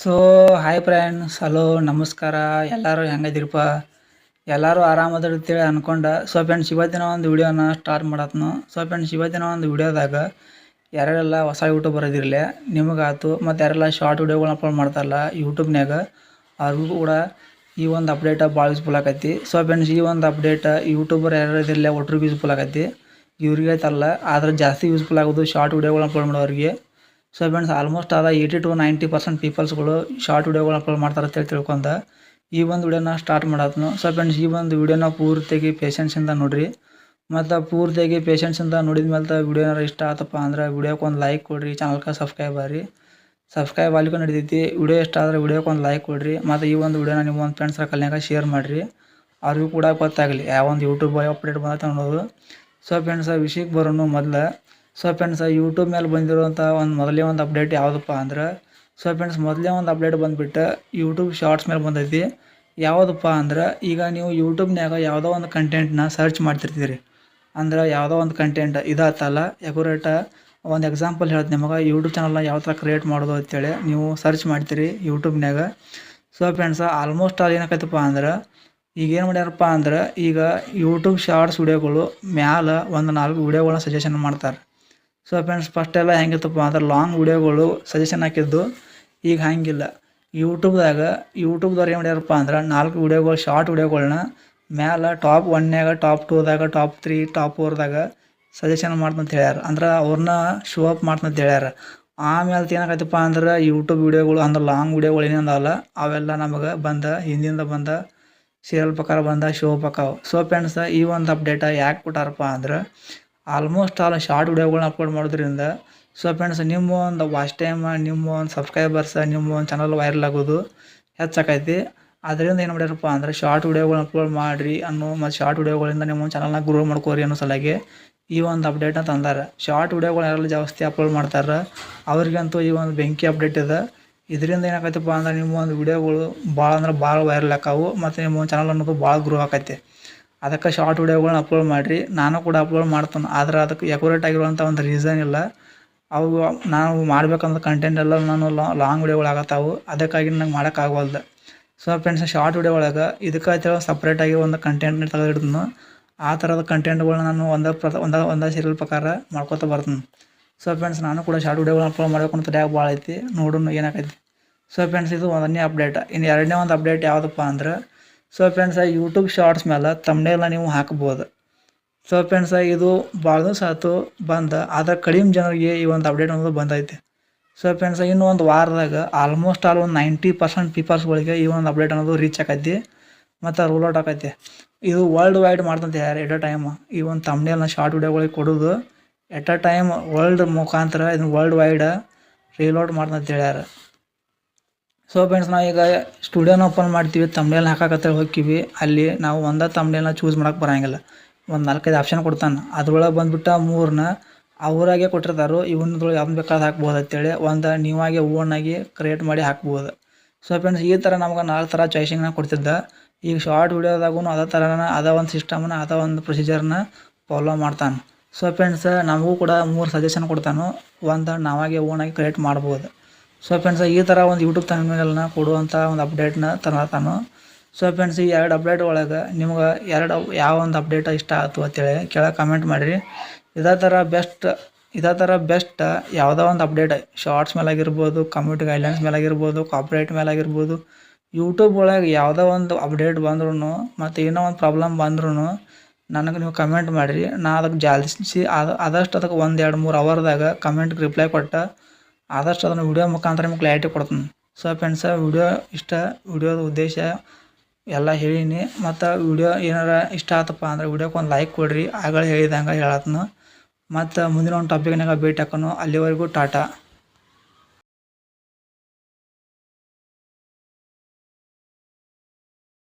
So hi friends hello ನಮಸ್ಕಾರ. ಎಲ್ಲರೂ ಹೆಂಗದಿರಪ್ಪ ಎಲ್ಲರೂ ಆರಾಮದಿರ್ತೀವಿ ಅನ್ಕೊಂಡ. ಸೊ ಫ್ರೆಂಡ್ಸ್ ಇವತ್ತಿನ ಒಂದು ವಿಡಿಯೋನ ಸ್ಟಾರ್ಟ್ ಮಾಡತ್ನು. ಸೊ ಫ್ರೆಂಡ್ಸ್ ಇವತ್ತಿನ ಒಂದು ವಿಡಿಯೋದಾಗ ಯಾರೆಲ್ಲ ಹೊಸ ಯೂಟ್ಯೂಬ್ ಬರೋದಿರಲಿ, ನಿಮಗಾತು ಮತ್ತು ಯಾರೆಲ್ಲ ಶಾರ್ಟ್ ವಿಡಿಯೋಗಳನ್ನ ಅಪ್ಲೋಡ್ ಮಾಡ್ತಾರಲ್ಲ ಯೂಟ್ಯೂಬ್ನ್ಯಾಗ ಅವ್ರಿಗೂ ಕೂಡ ಈ ಒಂದು ಅಪ್ಡೇಟ ಭಾಳ ಯೂಸ್ಫುಲ್ ಆಗತ್ತಿ ಸೊ ಫ್ರೆಂಡ್ಸ್ ಈ ಒಂದು ಅಪ್ಡೇಟ್ ಯೂಟ್ಯೂಬರ್ ಯಾರು ಇದಿರಲಿ ಒಟ್ರಿಗೆ ಯೂಸ್ಫುಲ್ ಆಗತ್ತಿ ಇವ್ರಿಗೆ ಆಯ್ತಲ್ಲ ಆದ್ರೆ ಜಾಸ್ತಿ ಯೂಸ್ಫುಲ್ ಆಗೋದು ಶಾರ್ಟ್ ವಿಡಿಯೋಗಳನ್ನ ಅಪ್ಲೋಡ್ ಮಾಡೋರಿಗೆ. ಸೊ ಫ್ರೆಂಡ್ಸ್ ಆಲ್ಮೋಸ್ಟ್ ಆದ ಏಯ್ಟಿ ಟು ನೈಂಟಿ ಪರ್ಸೆಂಟ್ ಪೀಪಲ್ಸ್ಗಳು ಶಾರ್ಟ್ ವೀಡಿಯೋಗಳು ಅಪ್ಲೋಡ್ ಮಾಡ್ತಾರೆ ಅಂತೇಳಿ ತಿಳ್ಕೊಂಡ. ಈ ಒಂದು ವೀಡಿಯೋನ ಸ್ಟಾರ್ಟ್ ಮಾಡತ್ನು ಸೊ ಫ್ರೆಂಡ್ಸ್ ಈ ಒಂದು ವಿಡಿಯೋನ ಪೂರ್ತಿಯಾಗಿ ಪೇಷನ್ಸಿಂದ ನೋಡಿರಿ. ಮತ್ತು ಪೂರ್ತಿಯಾಗಿ ಪೇಷನ್ಸಿಂದ ನೋಡಿದ ಮೇಲೆ ವಿಡಿಯೋ ಏನಾರು ಇಷ್ಟ ಆತಪ್ಪ ಅಂದ್ರೆ ವಿಡಿಯೋಕ್ಕೆ ಒಂದು ಲೈಕ್ ಕೊಡ್ರಿ ಚಾನಲ್ಗೆ ಸಬ್ಸ್ಕ್ರೈಬ್ ಆಗ್ರಿ. ಸಬ್ಸ್ಕ್ರೈಬ್ ಆಗ್ಲಿಕ್ಕೂ ನಡೀತೈತಿ. ವಿಡಿಯೋ ಇಷ್ಟ ಆದರೆ ವಿಡಿಯೋಕ್ಕೆ ಒಂದು ಲೈಕ್ ಕೊಡ್ರಿ. ಮತ್ತು ಈ ಒಂದು ವಿಡಿಯೋನ ನಿಮ್ಮ ಒಂದು ಫ್ರೆಂಡ್ಸ್ ಸರ್ಕಲ್ನಾಗ ಶೇರ್ ಮಾಡಿರಿ. ಅವ್ರಿಗೂ ಕೂಡ ಗೊತ್ತಾಗಲಿ. ಯಾವ ಒಂದು ಯೂಟ್ಯೂಬ್ ಅಪ್ಡೇಟ್ ಬಂದೈತೆ ಅನ್ನೋದು. ಸೊ ಫ್ರೆಂಡ್ಸ್ ವಿಷಯಕ್ಕೆ ಬರೋನು ಮೊದಲು. ಸೊ ಫ್ರೆಂಡ್ಸ್ ಯೂಟ್ಯೂಬ್ ಮೇಲೆ ಬಂದಿರುವಂಥ ಒಂದು ಮೊದಲೇ ಒಂದು ಅಪ್ಡೇಟ್ ಯಾವುದಪ್ಪ ಅಂದ್ರೆ ಸೊ ಫ್ರೆಂಡ್ಸ್ ಮೊದಲೇ ಒಂದು ಅಪ್ಡೇಟ್ ಬಂದುಬಿಟ್ಟು ಯೂಟ್ಯೂಬ್ ಶಾರ್ಟ್ಸ್ ಮೇಲೆ ಬಂದೈತಿ. ಯಾವುದಪ್ಪ ಅಂದ್ರೆ, ಈಗ ನೀವು ಯೂಟ್ಯೂಬ್ನ್ಯಾಗ ಯಾವುದೋ ಒಂದು ಕಂಟೆಂಟ್ನ ಸರ್ಚ್ ಮಾಡ್ತಿರ್ತೀರಿ. ಅಂದ್ರೆ ಯಾವುದೋ ಒಂದು ಕಂಟೆಂಟ್ ಇದಾತಲ್ಲ ಎಕ್ಯುರೇಟ ಒಂದು ಎಕ್ಸಾಂಪಲ್ ಹೇಳ್ತೀನಿ ನಿಮಗೆ ಯೂಟ್ಯೂಬ್ ಚಾನಲ್ನ ಯಾವ ಥರ ಕ್ರಿಯೇಟ್ ಮಾಡೋದು ಅಂತೇಳಿ ನೀವು ಸರ್ಚ್ ಮಾಡ್ತೀರಿ ಯೂಟ್ಯೂಬ್ನ್ಯಾಗ ಸೊ ಫ್ರೆಂಡ್ಸ್ ಆಲ್ಮೋಸ್ಟ್ ಆಲ್ ಏನಾಕೈತಪ್ಪ ಅಂದ್ರೆ, ಈಗ ಏನು ಮಾಡ್ಯಾರಪ್ಪ ಅಂದ್ರೆ, ಈಗ ಯೂಟ್ಯೂಬ್ ಶಾರ್ಟ್ಸ್ ವಿಡಿಯೋಗಳು ಮ್ಯಾಲ ಒಂದು ನಾಲ್ಕು ವಿಡಿಯೋಗಳನ್ನ ಸಜೆಷನ್ ಮಾಡ್ತಾರೆ. ಸೊ ಫ್ರೆಂಡ್ಸ್ ಫಸ್ಟ್ ಎಲ್ಲ ಹೆಂಗಿತ್ತಪ್ಪ ಅಂದ್ರೆ ಲಾಂಗ್ ವಿಡಿಯೋಗಳು ಸಜೆಷನ್ ಹಾಕಿದ್ದು, ಈಗ ಹಾಗಿಲ್ಲ. ಯೂಟ್ಯೂಬ್ದಾಗ ಯೂಟ್ಯೂಬ್ದವ್ರು ಏನು ಮಾಡ್ಯಾರಪ್ಪ ಅಂದ್ರೆ ನಾಲ್ಕು ವೀಡಿಯೋಗಳು ಶಾರ್ಟ್ ವೀಡಿಯೋಗಳನ್ನ ಮ್ಯಾಲ ಟಾಪ್ ಒನ್ನಾಗ ಟಾಪ್ ಟೂದಾಗ ಟಾಪ್ ತ್ರೀ ಟಾಪ್ ಫೋರ್ದಾಗ ಸಜೆಷನ್ ಮಾಡ್ತಂತ ಹೇಳ್ಯಾರ. ಅಂದ್ರೆ ಅವ್ರನ್ನ ಶೋ ಅಪ್ ಮಾಡ್ತಂತ ಹೇಳ್ಯಾರ. ಆಮೇಲೆ ಏನಾಗೈತಪ್ಪ ಅಂದ್ರೆ ಯೂಟ್ಯೂಬ್ ವಿಡಿಯೋಗಳು ಅಂದ್ರೆ ಲಾಂಗ್ ವೀಡಿಯೋಗಳು ಏನೇನಲ್ಲ ಅವೆಲ್ಲ ನಮಗೆ ಬಂದ, ಹಿಂದಿಂದ ಬಂದ ಸೀರಿಯಲ್ ಪ್ರಕಾರ ಬಂದ ಶೋ ಪ್ರಕಾರ ಸೊ ಫ್ರೆಂಡ್ಸ್ ಈ ಒಂದು ಅಪ್ಡೇಟ ಯಾಕೆ ಕೊಟ್ಟಾರಪ್ಪ ಅಂದ್ರೆ ಆಲ್ಮೋಸ್ಟ್ ಆಲ್ ಶಾರ್ಟ್ ವಿಡಿಯೋಗಳನ್ನ ಅಪ್ಲೋಡ್ ಮಾಡೋದ್ರಿಂದ ಸೊ ಫ್ರೆಂಡ್ಸ್ ನಿಮ್ಮ ಒಂದು ವಾಚ್ ಟೈಮ್ ನಿಮ್ಮ ಒಂದು ಸಬ್ಸ್ಕ್ರೈಬರ್ಸ್ ನಿಮ್ಮ ಒಂದು ಚಾನಲ್ ವೈರಲ್ ಆಗೋದು ಹೆಚ್ಚಾಕೈತಿ ಅದರಿಂದ ಏನು ಮಾಡ್ಯಾರಪ್ಪ ಅಂದ್ರೆ ಶಾರ್ಟ್ ವಿಡಿಯೋಗಳನ್ನ ಅಪ್ಲೋಡ್ ಮಾಡಿರಿ ಅನ್ನೋ ಮತ್ತು ಶಾರ್ಟ್ ವಿಡಿಯೋಗಳಿಂದ ನಿಮ್ಮ ಚಾನಲ್ನ ಗ್ರೋ ಮಾಡ್ಕೋರಿ ಅನ್ನೋ ಸಲಗೆ ಈ ಒಂದು ಅಪ್ಡೇಟ್ನ ತಂದಾರೆ. ಶಾರ್ಟ್ ವಿಡಿಯೋಗಳು ಯಾರೆಲ್ಲ ಜಾಸ್ತಿ ಅಪ್ಲೋಡ್ ಮಾಡ್ತಾರೆ, ಅವ್ರಿಗಂತೂ ಈ ಒಂದು ಬೆಂಕಿ ಅಪ್ಡೇಟ್ ಇದೆ. ಇದರಿಂದ ಏನಾಕೈತಪ್ಪ ಅಂದ್ರೆ ನಿಮ್ಮ ಒಂದು ವಿಡಿಯೋಗಳು ಭಾಳ ಅಂದ್ರೆ ಭಾಳ ವೈರಲ್ ಆಕಾವು ಮತ್ತು ನಿಮ್ಮ ಒಂದು ಚಾನಲ್ ಅನ್ನೋದು ಭಾಳ ಗ್ರೋ ಆಕೈತಿ. ಅದಕ್ಕೆ ಶಾರ್ಟ್ ವೀಡಿಯೋಗಳನ್ನ ಅಪ್ಲೋಡ್ ಮಾಡಿರಿ. ನಾನು ಕೂಡ ಅಪ್ಲೋಡ್ ಮಾಡ್ತಾನೆ. ಆದ್ರೆ ಅದಕ್ಕೆ ಎಕ್ಯುರೇಟ್ ಆಗಿರುವಂಥ ಒಂದು ರೀಸನ್ ಇಲ್ಲ. ಅವು ನಾವು ಮಾಡ್ಬೇಕಂದ್ರೆ ಕಂಟೆಂಟ್ ಎಲ್ಲ ನಾನು ಲಾಂಗ್ ವೀಡಿಯೋಗಳಾಗತ್ತಾವು ಅದಕ್ಕಾಗಿ ನಂಗೆ ಮಾಡೋಕ್ಕಾಗವಲ್ದು ಸೊ ಫ್ರೆಂಡ್ಸ್ ಶಾರ್ಟ್ ವೀಡಿಯೋ ಒಳಗೆ ಇದಕ್ಕೆ ಅಂತೇಳಿ ಸಪ್ರೇಟಾಗಿ ಒಂದು ಕಂಟೆಂಟ್ ತೆಗೆದಿಡ್ತೀನಿ. ಆ ಥರದ ಕಂಟೆಂಟ್ಗಳನ್ನ ನಾನು ಒಂದೇ ಪ್ರ, ಒಂದ, ಒಂದೇ ಸೀರಿಯಲ್ ಪ್ರಕಾರ ಮಾಡ್ಕೊತ ಬರ್ತೀನಿ. ಸೊ ಫ್ರೆಂಡ್ಸ್ ನಾನು ಕೂಡ ಶಾರ್ಟ್ ವೀಡಿಯೋಗಳನ್ನ ಅಪ್ಲೋಡ್ ಮಾಡಬೇಕು ಅಂತ ಟ್ಯಾಗ್ ಭಾಳ ಐತಿ. ನೋಡೋಣ ಏನಾಗೈತಿ. ಸೊ ಫ್ರೆಂಡ್ಸ್ ಇದು ಒಂದನೇ ಅಪ್ಡೇಟ್ ಇನ್ನು ಎರಡನೇ ಒಂದು ಅಪ್ಡೇಟ್ ಯಾವುದಪ್ಪ ಅಂದ್ರೆ ಸೊ ಫ್ರೆಂಡ್ಸ್ ಯೂಟ್ಯೂಬ್ ಶಾರ್ಟ್ಸ್ ಮೇಲೆ ತಮ್ಮನೆಲ್ಲ ನೀವು ಹಾಕ್ಬೋದು. ಸೊ ಫ್ರೆಂಡ್ಸ್ ಇದು ಭಾಳ ದಿವಸ ಆಯ್ತು ಬಂದ. ಆದ್ರೆ ಕಡಿಮೆ ಜನರಿಗೆ ಈ ಒಂದು ಅಪ್ಡೇಟ್ ಅನ್ನೋದು ಬಂದೈತೆ. ಸೊ ಫ್ರೆಂಡ್ಸ್ ಇನ್ನೂ ಒಂದು ವಾರದಾಗ ಆಲ್ಮೋಸ್ಟ್ ಆಲ್ ಒಂದು ನೈಂಟಿ ಪರ್ಸೆಂಟ್ ಪೀಪಲ್ಸ್ಗಳಿಗೆ ಈ ಒಂದು ಅಪ್ಡೇಟ್ ಅನ್ನೋದು ರೀಚ್ ಆಕೈತಿ. ಮತ್ತು ರೂಲ್ ಔಟ್ ಆಕೈತಿ. ಇದು ವರ್ಲ್ಡ್ ವೈಡ್ ಮಾಡ್ತಂತೆ ಯಾರು ಎಟ್ ಅ ಟೈಮ್ ಈ ಒಂದು ತಮ್ಮನೆಲ್ಲ ಶಾರ್ಟ್ ವಿಡಿಯೋಗಳಿಗೆ ಕೊಡೋದು ಎಟ್ ಅ ಟೈಮ್ ವರ್ಲ್ಡ್ ಮುಖಾಂತರ ಇದನ್ನು ವರ್ಲ್ಡ್ ವೈಡ್ ರೀಲೋಡ್ ಮಾಡ್ತಂತ ಹೇಳ್ಯಾರ. ಸೊ ಫ್ರೆಂಡ್ಸ್ ನಾವು ಈಗ ಸ್ಟುಡಿಯೋನ ಓಪನ್ ಮಾಡ್ತೀವಿ ತಮ್ನೇಲ್ ಹಾಕಕತ್ತೇಳಿ ಹೋಗ್ತೀವಿ ಅಲ್ಲಿ ನಾವು ಒಂದೇ ತಮ್ನೇಲ್ನ ಚೂಸ್ ಮಾಡಕ್ಕೆ ಬರೋಂಗಿಲ್ಲ. ಒಂದು ನಾಲ್ಕೈದು ಆಪ್ಷನ್ ಕೊಡ್ತಾನೆ. ಅದ್ರೊಳಗೆ ಬಂದ್ಬಿಟ್ಟು ಮೂರನ್ನ ಅವರಾಗೆ ಕೊಟ್ಟಿರ್ತಾರೆ, ಇವನದ್ರೊಳಗೆ ಯಾವ್ದು ಬೇಕಾದ್ರೆ ಹಾಕ್ಬೋದು ಅಂತೇಳಿ ಒಂದು ನೀವಾಗೆ ಓನಾಗಿ ಕ್ರಿಯೇಟ್ ಮಾಡಿ ಹಾಕ್ಬೋದು. ಸೊ ಫ್ರೆಂಡ್ಸ್ ಈ ಥರ ನಮ್ಗೆ ನಾಲ್ಕು ಥರ ಚಾಯ್ಸಿಂಗ್ನ ಕೊಡ್ತಿದ್ದ. ಈಗ ಶಾರ್ಟ್ ವಿಡಿಯೋದಾಗೂ ಅದೇ ಥರನ ಅದ ಒಂದು ಸಿಸ್ಟಮ್ನ ಅದ ಒಂದು ಪ್ರೊಸೀಜರ್ನ ಫಾಲೋ ಮಾಡ್ತಾನೆ. ಸೊ ಫ್ರೆಂಡ್ಸ್ ನಮಗೂ ಕೂಡ ಮೂರು ಸಜೆಷನ್ ಕೊಡ್ತಾನೆ. ಒಂದು ನಾವಾಗೆ ಓನಾಗಿ ಕ್ರಿಯೇಟ್ ಮಾಡ್ಬೋದು. ಸೊ ಫ್ರೆಂಡ್ಸ್ ಈ ಥರ ಒಂದು ಯೂಟ್ಯೂಬ್ ಚಾನಲ್ನ ಕೊಡುವಂಥ ಒಂದು ಅಪ್ಡೇಟ್ನ ತರತಾನು ಸೊ ಫ್ರೆಂಡ್ಸ್ ಈ ಎರಡು ಅಪ್ಡೇಟ್ ಒಳಗೆ ನಿಮ್ಗೆ ಎರಡು ಯಾವ ಒಂದು ಅಪ್ಡೇಟ್ ಇಷ್ಟ ಆಯ್ತು ಅಂತೇಳಿ ಕೆಳಗೆ ಕಮೆಂಟ್ ಮಾಡಿರಿ. ಇದೇ ಥರ ಬೆಸ್ಟ್ ಇದೇ ಥರ ಬೆಸ್ಟ್ ಯಾವುದೋ ಒಂದು ಅಪ್ಡೇಟ್ ಶಾರ್ಟ್ಸ್ ಮೇಲೆ ಆಗಿರ್ಬೋದು ಕಮ್ಯುನಿಟಿ ಗೈಡ್ಲೈನ್ಸ್ ಮೇಲೆ ಆಗಿರ್ಬೋದು ಕಾಪ್ರೇಟ್ ಮೇಲೆ ಆಗಿರ್ಬೋದು ಯೂಟ್ಯೂಬ್ ಒಳಗೆ ಯಾವುದೋ ಒಂದು ಅಪ್ಡೇಟ್ ಬಂದ್ರೂ ಮತ್ತು ಏನೋ ಒಂದು ಪ್ರಾಬ್ಲಮ್ ಬಂದ್ರೂ ನನಗೆ ನೀವು ಕಮೆಂಟ್ ಮಾಡಿರಿ. ನಾ ಅದಕ್ಕೆ ಜಾಲಿಸಿ ಅದು ಆದಷ್ಟು ಅದಕ್ಕೆ ಒಂದು ಎರಡು ಮೂರು ಅವರ್ದಾಗ ಕಮೆಂಟ್ಗೆ ರಿಪ್ಲೈ ಕೊಟ್ಟು ಆದಷ್ಟು ಅದನ್ನು ವಿಡಿಯೋ ಮುಖಾಂತರ ನಿಮ್ಗೆ ಕ್ಲಾರಿಟಿ ಕೊಡ್ತೀನಿ. ಸೊ ಫ್ರೆಂಡ್ಸ ವಿಡಿಯೋ ಇಷ್ಟ ವೀಡಿಯೋದ ಉದ್ದೇಶ ಎಲ್ಲ ಹೇಳೀನಿ. ಮತ್ತು ವಿಡಿಯೋ ಏನಾರ ಇಷ್ಟ ಆತಪ್ಪ ಅಂದ್ರೆ ವಿಡಿಯೋಕ್ಕೆ ಒಂದು ಲೈಕ್ ಕೊಡಿರಿ. ಆಗಲೇ ಹೇಳಿದಂಗೆ ಹೇಳತ್ನು. ಮತ್ತು ಮುಂದಿನ ಒಂದು ಟಾಪಿಕ್ನಾಗ ಭೇಟಿ ಹಾಕೋನು ಅಲ್ಲಿವರೆಗೂ ಟಾಟಾ.